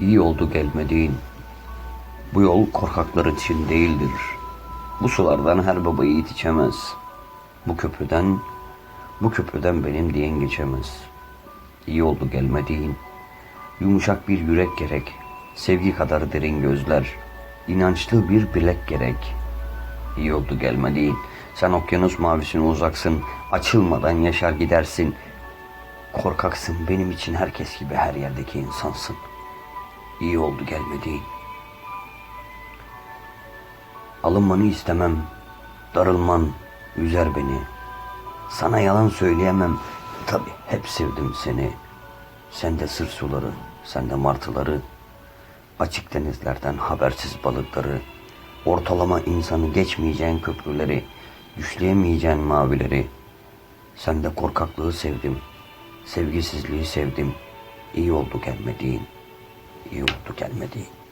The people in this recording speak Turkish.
İyi oldu gelmediğin. Bu yol korkaklar için değildir. Bu sulardan her baba yiğit içemez. Bu köprüden, bu köprüden benim diyen geçemez. İyi oldu gelmediğin. Yumuşak bir yürek gerek. Sevgi kadar derin gözler. inançlı bir bilek gerek. İyi oldu gelmediğin. Sen okyanus mavisine uzaksın. Açılmadan yaşar gidersin. Korkaksın benim için herkes gibi her yerdeki insansın. İyi oldu gelmediğin. Alınmanı istemem. Darılman üzer beni. Sana yalan söyleyemem. Tabi hep sevdim seni. Sende sır suları, sende martıları. Açık denizlerden habersiz balıkları. Ortalama insanı geçmeyeceğin köprüleri. Düşleyemeyeceğin mavileri. Sende korkaklığı sevdim. Sevgisizliği sevdim. İyi oldu gelmediğin. İyi oldu gelmediğin.